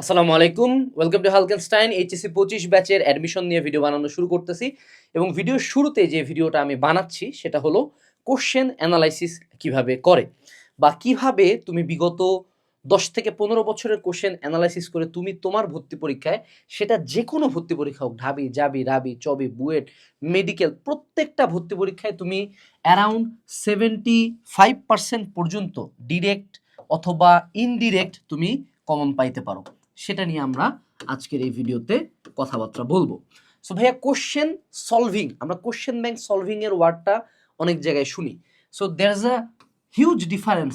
আসসালামু আলাইকুম welcome to হালকেনস্টাইন HSC পঁচিশ ব্যাচের অ্যাডমিশন নিয়ে ভিডিও বানানো শুরু করতেছি। এবং ভিডিওর শুরুতে যে ভিডিওটা আমি বানাচ্ছি, সেটা হলো কোশ্চেন অ্যানালাইসিস কীভাবে করে। বা কীভাবে তুমি বিগত দশ থেকে পনেরো বছরের কোশ্চেন অ্যানালাইসিস করে তুমি তোমার ভর্তি পরীক্ষায়, সেটা যে কোনো ভর্তি পরীক্ষা হোক, ঢাবি, জাবি, রাবি, চবি, বুয়েট মেডিকেল প্রত্যেকটা ভর্তি পরীক্ষায় তুমি অ্যারাউন্ড সেভেন্টি ফাইভ পার্সেন্ট পর্যন্ত ডিরেক্ট অথবা ইনডিরেক্ট তুমি কমন পাইতে পারো। সেটা নিয়ে আমরা আজকের এই ভিডিওতে কথাবার্তা বলব। সো ভাইয়া কোশ্চেন সলভিং আমরা কোশ্চেন ব্যাংক সলভিং এর ওয়ার্ডটা অনেক জায়গায় শুনি। So there is a huge difference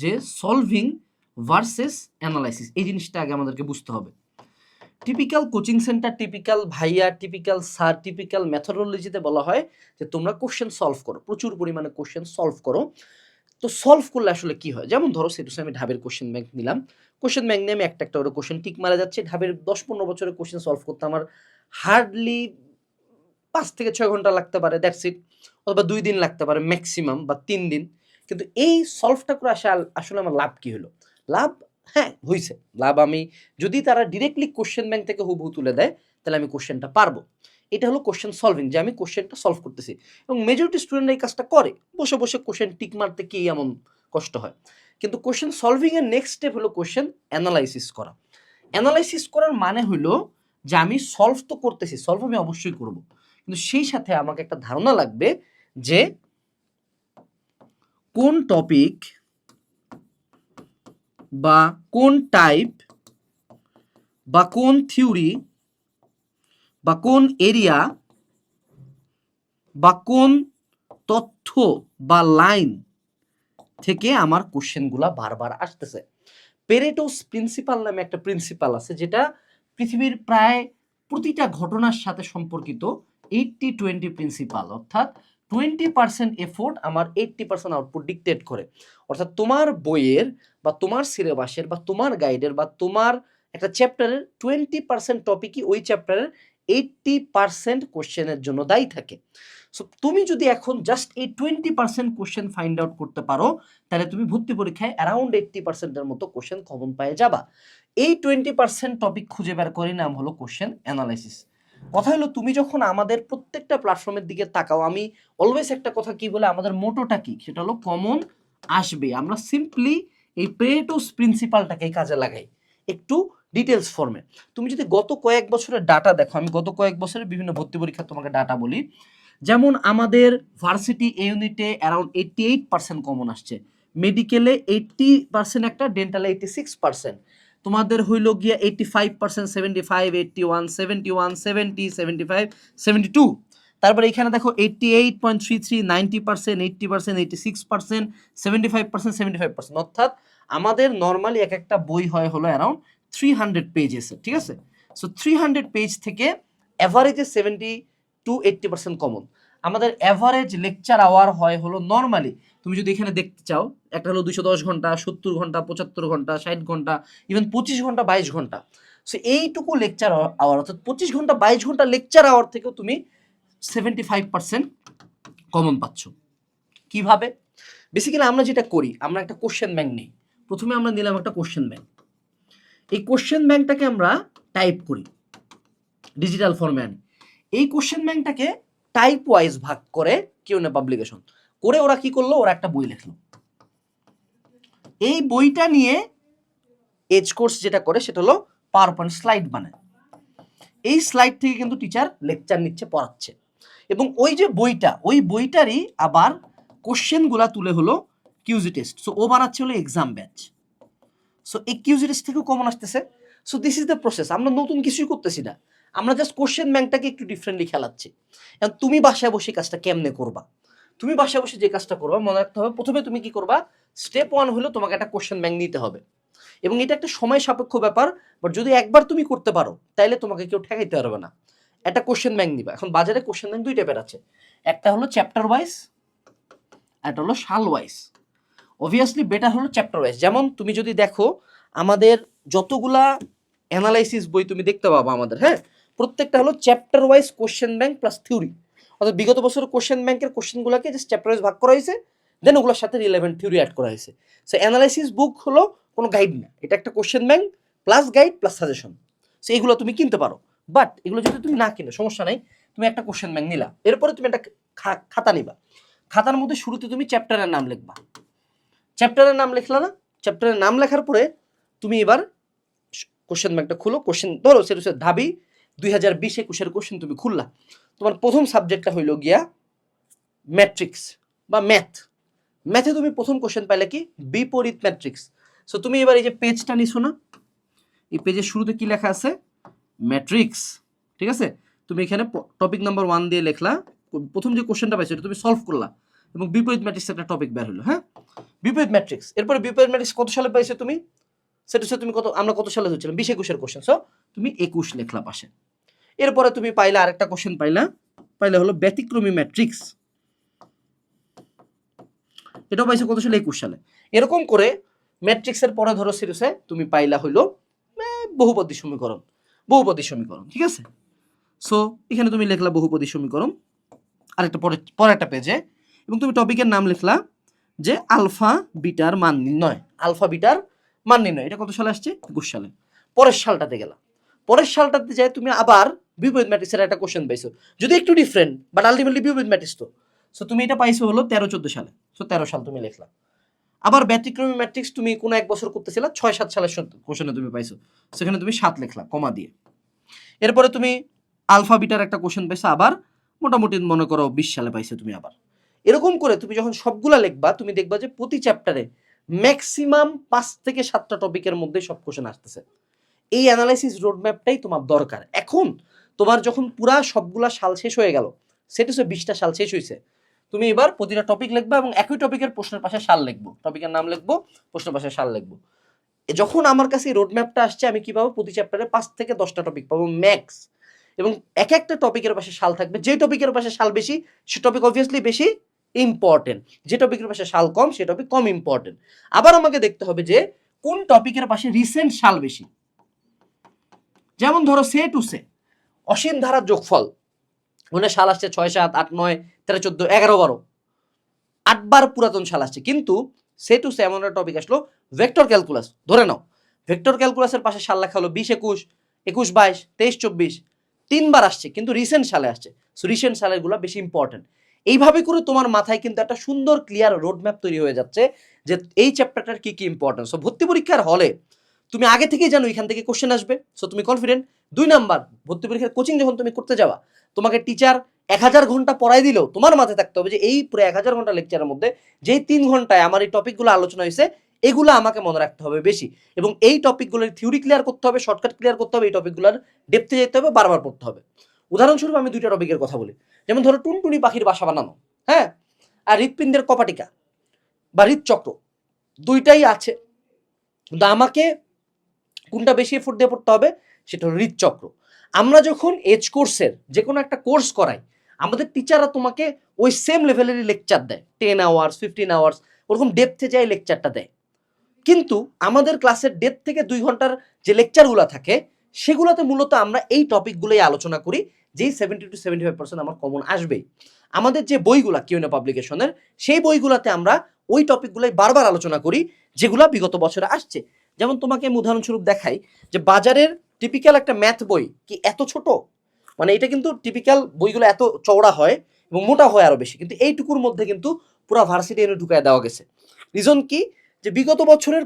যে সলভিং ভার্সেস অ্যানালাইসিস এই জিনিসটা আগে আমাদেরকে বুঝতে হবে। টিপিক্যাল কোচিং সেন্টার টিপিক্যাল ভাইয়া টিপিক্যাল স্যার টিপিক্যাল মেথোডোলজিতে বলা হয় যে তোমরা কোশ্চেন সলভ করো, প্রচুর পরিমাণে কোশ্চেন সলভ করো। তো সলভ করলে আসলে কি হয়? যেমন ধরো সেটুসে আমি ঢাবের কোশ্চেন ব্যাংক নিলাম। কোশ্চেন ব্যাংক নিয়ে আমি একটা একটা করে কোশ্চেন টিক মারা যাচ্ছে। ঢাবের দশ পনেরো বছরের কোশ্চেন সলভ করতে আমার হার্ডলি পাঁচ থেকে ছয় ঘণ্টা লাগতে পারে দ্যাটস ইট অথবা দুই দিন লাগতে পারে ম্যাক্সিমাম বা তিন দিন। কিন্তু এই সলভটা করে আসা, আসলে আমার লাভ কী হলো? লাভ হ্যাঁ হয়েছে লাভ আমি, যদি তারা ডিরেক্টলি কোশ্চেন ব্যাংক থেকে হুবহু তুলে দেয়, তাহলে আমি কোশ্চেনটা পারব। এটা হলো কোশ্চেন সলভিং যে আমি কোশ্চেনটা সলভ করতেছি। এবং মেজরিটি স্টুডেন্ট এই কাজটা করে। বসে বসে কোশ্চেন টিক মারতে কি এমন কষ্ট হয়? কিন্তু কোশ্চেন সলভিং এর নেক্সট স্টেপ হলো কোশ্চেন অ্যানালাইসিস করা। অ্যানালাইসিস করার মানে হলো যে আমি সলভ তো করতেছি সলভ আমি অবশ্যই করব। কিন্তু সেই সাথে আমাকে একটা ধারণা লাগবে যে কোন টপিক বা কোন টাইপ বা কোন থিওরি বা কোন এরিয়া বা কোন তথ্য বা লাইন থেকে আমার কোশ্চেনগুলা বারবার আসতেছে। পেরেটোস প্রিন্সিপাল নামে একটা প্রিন্সিপাল আছে, যেটা পৃথিবীর প্রায় প্রতিটা ঘটনার সাথে সম্পর্কিত এইটটি টোয়েন্টি প্রিন্সিপাল অর্থাৎ টোয়েন্টি পার্সেন্ট এফোর্ট আমার এইটটি পার্সেন্ট আউটপুট ডিকটেট করে। অর্থাৎ তোমার বইয়ের বা তোমার সিলেবাসের বা তোমার গাইডের বা তোমার একটা চ্যাপ্টারের টোয়েন্টি পার্সেন্ট টপিকই ওই চ্যাপ্টারের এইটটি পার্সেন্ট কোশ্চেনের জন্য দায়ী থাকে। সো তুমি যদি এখন জাস্ট এই twenty percent question find out করতে পারো, তাহলে তুমি ভর্তি পরীক্ষায় অ্যারাউন্ড এইটটি পার্সেন্টের মতো কোশ্চেন কমন পায়ে যাবা। এই টোয়েন্টি পার্সেন্ট টপিক খুঁজে বের করে নাম হলো কোশ্চেন অ্যানালাইসিস কথা হলো, তুমি যখন আমাদের প্রত্যেকটা প্ল্যাটফর্মের দিকে তাকাও, আমি অলওয়েজ একটা কথা কি বলে, আমাদের মোটোটা কি? সেটা হলো কমন আসবে। আমরা সিম্পলি এই প্রেটোস প্রিন্সিপালটাকে কাজে লাগাই। একটু ডিটেলস ফর্মে তুমি যদি গত কয়েক বছরের ডাটা দেখো, আমি গত কয়েক বছরের বিভিন্ন ভর্তি পরীক্ষা তোমাকে ডাটা বলি। যেমন আমাদের ভার্সিটি ইউনিটে around eighty eight percent common আসছে। মেডিকেলে এইটটি পার্সেন্ট একটা ডেন্টালে এইটটি সিক্স পার্সেন্ট তোমাদের হইল গিয়া eighty five percent seventy five eighty one seventy one seventy seventy five seventy two তারপরে এখানে দেখো eighty eight point three three ninety percent eighty percent eighty six percent seventy five percent seventy five percent অর্থাৎ আমাদের normally এক একটা বই হয় হলো অ্যারাউন্ড থ্রি হান্ড্রেড পেজেসের ঠিক আছে? সো থ্রি হান্ড্রেড পেজ থেকে অ্যাভারেজে seventy two eighty percent common আমাদের অ্যাভারেজ লেকচার আওয়ার হয় হলো নর্মালি তুমি যদি এখানে দেখতে চাও, একটা হলো দুশো দশ ঘণ্টা, সত্তর ঘণ্টা, পঁচাত্তর ঘণ্টা, ষাট ঘণ্টা ইভেন পঁচিশ ঘণ্টা, বাইশ ঘণ্টা। সো এইটুকু লেকচার আওয়ার অর্থাৎ পঁচিশ ঘণ্টা, বাইশ ঘণ্টা লেকচার আওয়ার থেকেও তুমি সেভেন্টি ফাইভ পার্সেন্ট কমন পাচ্ছ। কীভাবে? বেসিক্যালি আমরা যেটা করি, আমরা একটা কোশ্চেন ব্যাংক নিই। প্রথমে আমরা নিলাম একটা কোশ্চেন ব্যাংক এই কোশ্চেন ব্যাংকটাকে আমরা টাইপ করি ডিজিটাল ফর্মে আনি এই কোশ্চেন ব্যাংকটাকে টাইপ ওয়াইজ ভাগ করে কেউ না পাবলিকেশন করে ওরা কি করল? ওরা একটা বই লিখলো। এই বইটা নিয়ে এজ কোর্স যেটা করে, সেটা হলো পাওয়ার পয়েন্ট স্লাইড বানায়। এই স্লাইড থেকে কিন্তু টিচার লেকচার নিচ্ছে, পড়াচ্ছে। এবং ওই যে বইটা, ওই বইটারই আবার কোশ্চেনগুলা তুলে হলো কিউজি টেস্ট সো ও বানাচ্ছে হলো এক্সাম ব্যাচ সো এই কিউজি টেস্ট থেকেও কমন আসতেছে। So this is the process আমরা নতুন কিছুই করতেছি না। আমরা জাস্ট কোশ্চেন ব্যাংকটাকে একটু ডিফারেন্টলি খেলাচ্ছি। এখন তুমি বাসায় বসে কাজটা কেমনে করবা? তুমি বাসায় বসে যে কাজটা করবা, মনে রাখতে হবে প্রথমে তুমি কি করবা? স্টেপ ওয়ান হলো তোমাকে একটা কোশ্চেন ব্যাংক নিতে হবে। এবং এটা একটা সময় সাপেক্ষ ব্যাপার বাট যদি একবার তুমি করতে পারো, তাইলে তোমাকে কেউ ঠেকাইতে পারবে না। একটা কোশ্চেন ব্যাংক নিবা। এখন বাজারে কোশ্চেন ব্যাংক দুই টাইপের আছে। একটা হলো চ্যাপ্টার ওয়াইজ একটা হলো সাল ওয়াইজ অবভিয়াসলি বেটার হলো চ্যাপ্টার ওয়াইজ যেমন তুমি যদি দেখো, আমাদের যতগুলা অ্যানালাইসিস বই তুমি দেখতে পাবো আমাদের হ্যাঁ? প্রত্যেকটা হলো chapter wise question bank plus theory অর্থাৎ বিগত বছরের কোশ্চেন ব্যাংকের কোশ্চেনগুলোকে জাস্ট চ্যাপ্টার ওয়াইজ ভাগ করা হয়েছে দেন ওগুলোর সাথে রিলেভেন্ট থিওরি অ্যাড করা হয়েছে। সো অ্যানালাইসিস বুক হলো কোনো গাইড না। এটা একটা question bank plus guide plus suggestion so এগুলো তুমি কিনতে পারো। বাট এগুলো যদি তুমি না কিনো, সমস্যা নাই, তুমি একটা কোশ্চেন ব্যাংক নিলা। এরপরে তুমি একটা খাতা নিবা। খাতার মধ্যে শুরুতে তুমি চ্যাপ্টারের নাম লিখবা। চ্যাপ্টারের নাম লিখলা না? চ্যাপ্টারের নাম লেখার পরে তুমি এবার কোশ্চেন ব্যাংকটা খুলো। কোশ্চেন ধরো সেটা ধাবি, দুই হাজার বিশ একুশের কোশ্চেন তুমি খুললা। তোমার প্রথম সাবজেক্টটা হইল গিয়া ম্যাট্রিক্স বা ম্যাথ ম্যাথে তুমি প্রথম কোশ্চেন পাইলে কি? বিপরীত ম্যাট্রিক্স সো তুমি এবার এই যে পেজটা নিছো না, এই পেজের শুরুতে কি লেখা আছে? ম্যাট্রিক্স ঠিক আছে? তুমি এখানে টপিক নাম্বার ওয়ান দিয়ে লেখলা প্রথম যে কোশ্চেনটা পাইছো তুমি সলভ করলা এবং বিপরীত ম্যাট্রিক্স একটা টপিক বের হলো হ্যাঁ? বিপরীত ম্যাট্রিক্স এরপরে বিপরীত ম্যাট্রিক্স কত সালে পাইছো তুমি? সেটা হচ্ছে তুমি কত, আমরা কত সালে হচ্ছিলাম বিশ একুশের কোশ্চেন সো তুমি একুশ লেখলা পাশে। এরপরে তুমি পাইলা আরেকটা কোশ্চেন পাইলা, পাইলে হলো ব্যতিক্রমী ম্যাট্রিক্স এটাও পাইছো কত সালে? একুশ সালে। এরকম করে ম্যাট্রিক্সের পরে ধরো সিরিজে তুমি পাইলা হইল বহুপদী সমীকরণ। বহুপদী সমীকরণ, ঠিক আছে? সো এখানে তুমি লিখলা বহুপদী সমীকরণ, আরেকটা পরে পরে একটা পেজে এবং তুমি টপিকের নাম লিখলা যে আলফা বিটার মান নির্ণয়, আলফা বিটার মান নির্ণয়, এটা কত সালে আসছে? একুশ সালে। পরের সালটাতে গেলা। পরের সালটাতে যায় তুমি আবার বিপরীত ম্যাট্রিক্সের একটা কোশ্চেন পাইছো। যদি একটু ডিফারেন্ট বাট আলটিমেটলি বিপরীত ম্যাট্রিক্স তো। সো তুমি এটা পাইছো হলো তেরো চোদ্দ সালে। সো তেরো সাল তুমি লিখলা। আবার ব্যতিক্রমী ম্যাট্রিক্স তুমি কোনো এক বছর করতেছিলা, ছয়, সাত সালের কোশ্চেনে তুমি পাইছো। সেখানে তুমি সাত লেখলা, কমা দিয়ে। এরপরে তুমি আলফা, বিটার একটা কোশ্চেন পাইছো, আবার মোটামুটি মনে করো বিশ সালে পাইছো তুমি আবার। এরকম করে তুমি যখন সবগুলা লিখবা, তুমি দেখবা যে প্রতি চ্যাপ্টারে ম্যাক্সিমাম পাঁচ থেকে সাতটা টপিকের মধ্যে সব কোশ্চেন আসতেছে। এই অ্যানালাইসিস রোডম্যাপটাই তোমার দরকার। এখন তোমার যখন পুরা সবগুলা সাল শেষ হয়ে গেল, সেটা বিশটা সাল শেষ হয়েছে তুমি এবার প্রতিটা টপিক লিখবে এবং একই টপিকের প্রশ্নের পাশে সাল লিখব। টপিকের নাম লিখব, প্রশ্নের পাশে সাল লিখব। যখন আমার কাছে রোডম্যাপটা আসছে, আমি কি পাবো? প্রতি চ্যাপ্টারে পাঁচ থেকে দশটা টপিক পাবো ম্যাক্স এবং এক একটা টপিকের পাশে সাল থাকবে। যে টপিকের পাশে সাল বেশি, সে টপিক অবভিয়াসলি বেশি ইম্পর্টেন্ট যে টপিকের পাশে সাল কম, সে টপিক কম ইম্পর্টেন্ট আবার আমাকে দেখতে হবে যে, কোন টপিকের পাশে রিসেন্ট সাল বেশি? যেমন ধরো সে টু সে অসীম ধারার যোগফল। মানে সাল আসছে ছয় সাত, আট, নয়, তেরো, চোদ্দ, এগারো, বারো। আটবার পুরাতন সাল আসছে। কিন্তু সে টু সে এমন একটা টপিক আসলো ভেক্টর ক্যালকুলাস ধরে নাও ভেক্টর ক্যালকুলাসের পাশে সাল লেখা হলো বিশ, একুশ একুশ, বাইশ, তেইশ, চব্বিশ। তিনবার আসছে, কিন্তু রিসেন্ট সালে আসছে। সো রিসেন্ট সালেরগুলো বেশি ইম্পর্টেন্ট এইভাবে করে তোমার মাথায় কিন্তু একটা সুন্দর ক্লিয়ার রোডম্যাপ তৈরি হয়ে যাচ্ছে যে এই চ্যাপ্টারটার কি কি ইম্পর্টেন্স সো ভর্তি পরীক্ষার হলে তুমি আগে থেকেই জানো এখান থেকে কোশ্চেন আসবে। সো তুমি কনফিডেন্ট দুই নাম্বার, ভর্তি পরীক্ষার কোচিং যখন তুমি করতে যাওয়া, তোমাকে টিচার এক হাজার ঘণ্টা পড়াই দিলেও তোমার মাথায় থাকতে হবে যে এই পুরো এক হাজার ঘণ্টা লেকচারের মধ্যে যেই তিন ঘন্টায় আমার এই টপিকগুলো আলোচনা হয়েছে, এগুলো আমাকে মনে রাখতে হবে বেশি। এবং এই টপিকগুলোর থিওরি ক্লিয়ার করতে হবে শর্টকাট ক্লিয়ার করতে হবে, এই টপিকগুলোর ডেপথে যেতে হবে, বারবার পড়তে হবে। উদাহরণস্বরূপ আমি দুইটা টপিকের কথা বলি। যেমন ধরো টুনটুনি পাখির বাসা বানানো হ্যাঁ? আর হৃৎপিণ্ডের কপাটিকা বা হৃদচক্র দুইটাই আছে। কিন্তু আমাকে কোনটা বেশি এফোর্ট দিয়ে পড়তে হবে? সেটা হলো হৃদচক্র। আমরা যখন এজ কোর্সের যে কোনো একটা কোর্স করাই, আমাদের টিচাররা তোমাকে ওই সেম লেভেলেরই লেকচার দেয়। টেন আওয়ার্স ফিফটিন আওয়ার্স ওরকম ডেপথে যায় লেকচারটা দেয়। কিন্তু আমাদের ক্লাসের ডেপ থেকে দুই ঘণ্টার যে লেকচারগুলো থাকে, সেগুলোতে মূলত আমরা এই টপিকগুলোই আলোচনা করি, যেই seventy two seventy five percent আমার কমন আসবেই। আমাদের যে বইগুলা কিউনে পাবলিকেশনের সেই বইগুলোতে আমরা ওই টপিকগুলোই বারবার আলোচনা করি, যেগুলো বিগত বছরে আসছে। যেমন তোমাকে আমি উদাহরণস্বরূপ দেখাই যে বাজারের টিপিক্যাল একটা ম্যাথ বই কি এত ছোট? মানে এটা কিন্তু টিপিক্যাল বইগুলো এত চওড়া হয় এবং মোটা হয় আরও বেশি। কিন্তু এইটুকুর মধ্যে কিন্তু পুরো ভার্সিটি এনে ঢুকায় দেওয়া গেছে। রিজন কি? যে বিগত বছরের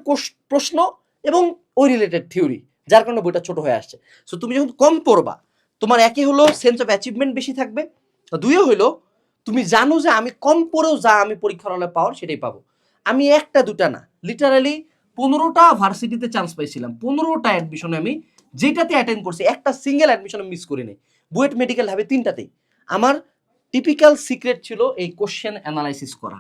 প্রশ্ন এবং ওই রিলেটেড থিওরি যার কারণে বইটা ছোট হয়ে আসছে। সো তুমি যখন কম পড়বা, তোমার একই হলো সেন্স অফ অ্যাচিভমেন্ট বেশি থাকবে দুইও হইল, তুমি জানো যে আমি কম পড়েও যা আমি পরীক্ষার হলে পাওয়ার সেটাই পাবো। আমি একটা দুটা না লিটারালি পনেরোটা ভার্সিটিতে চান্স পাইছিলাম। পনেরোটা অ্যাডমিশনে আমি যেটাতে অ্যাটেন্ড করছি, একটা সিঙ্গেল অ্যাডমিশন মিস করিনি। বুয়েট মেডিকেল হবে তিনটাতেই। আমার টিপিক্যাল সিক্রেট ছিল এই কোশ্চেন অ্যানালাইসিস করা।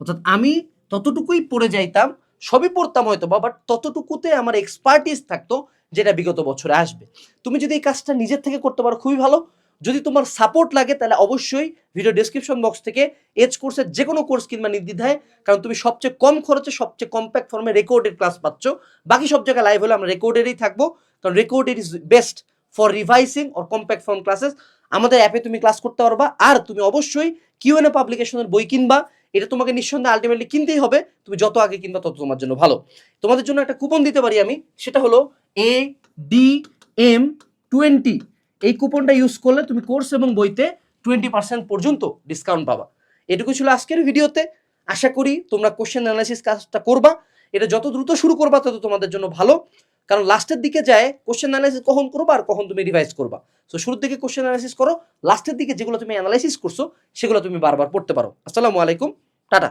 অর্থাৎ আমি ততটুকুই পড়ে যাইতাম, সবই পড়তাম হয়তো বা বাট ততটুকুতে আমার এক্সপার্টিস থাকতো, যেটা বিগত বছরে আসবে। তুমি যদি এই কাজটা নিজের থেকে করতে পারো, খুবই ভালো। যদি তোমার সাপোর্ট লাগে, তাহলে অবশ্যই ভিডিও ডেসক্রিপশন বক্স থেকে এজ কোর্সের যে কোনো কোর্স কিংবা নির্দ্বিধায়। কারণ তুমি সবচেয়ে কম খরচে, সবচেয়ে কম্প্যাক্ট ফর্মে রেকর্ডেড ক্লাস পাচ্ছ। বাকি সব জায়গায় লাইভ হলে আমরা রেকর্ডেডই থাকব। কারণ recorded is best for revising or compact form classes আমাদের অ্যাপে তুমি ক্লাস করতে পারবা। আর তুমি অবশ্যই কিউএনএ পাবলিকেশনের বই কিনবা। এটা তোমাকে নিঃসন্দেহে আলটিমেটলি কিনতেই হবে। তুমি যত আগে কিনবা, তত তোমার জন্য ভালো। তোমাদের জন্য একটা কুপন দিতে পারি আমি। সেটা হলো এ ডি এম টোয়েন্টি এই কুপনটা ইউজ করলে তুমি কোর্স এবং বইতে টোয়েন্টি পার্সেন্ট পর্যন্ত ডিসকাউন্ট পাবা। এটুকু ছিল আজকের ভিডিওতে আশা করি তোমরা কোশ্চেন অ্যানালাইসিস কাজটা করবা। এটা যত দ্রুত শুরু করবা, তত তোমাদের জন্য ভালো। কারণ লাস্টের দিকে যায় কোশ্চেন অ্যানালাইসিস কখন করবা আর কখন তুমি রিভাইজ করবা। তো শুরুর দিকে কোশ্চেন অ্যানালাইসিস করো। লাস্টের দিকে যেগুলো তুমি অ্যানালাইসিস করছ, সেগুলো তুমি বারবার পড়তে পারো। আসসালামু আলাইকুম। টাটা।